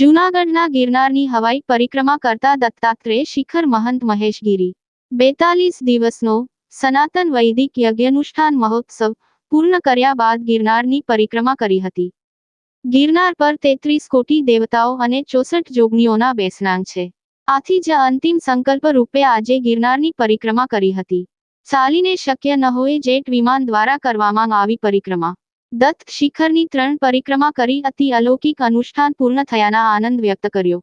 જૂનાગઢના ગિરનારની હવાઈ પરિક્રમા કરતા દત્તાત્રેય શિખર મહંત મહેશગીરી. બેતાલીસ દિવસનો સનાતન વૈદિક યજ્ઞાનુષ્ઠાન મહોત્સવ પૂર્ણ કર્યા બાદ ગિરનારની પરિક્રમા કરી હતી. ગિરનાર પર તેત્રીસ કોટી દેવતાઓ અને ચોસઠ જોગનીઓના બેસનાંગ છે. આથી જ અંતિમ સંકલ્પ રૂપે આજે ગિરનારની પરિક્રમા કરી હતી. ચાલીને શક્ય ન હોય જેટ વિમાન દ્વારા કરવામાં આવી પરિક્રમા. દત્ત શિખરની ત્રણ પરિક્રમા કરી અતિ અલૌકિક અનુષ્ઠાન પૂર્ણ થયાના આનંદ વ્યક્ત કર્યો.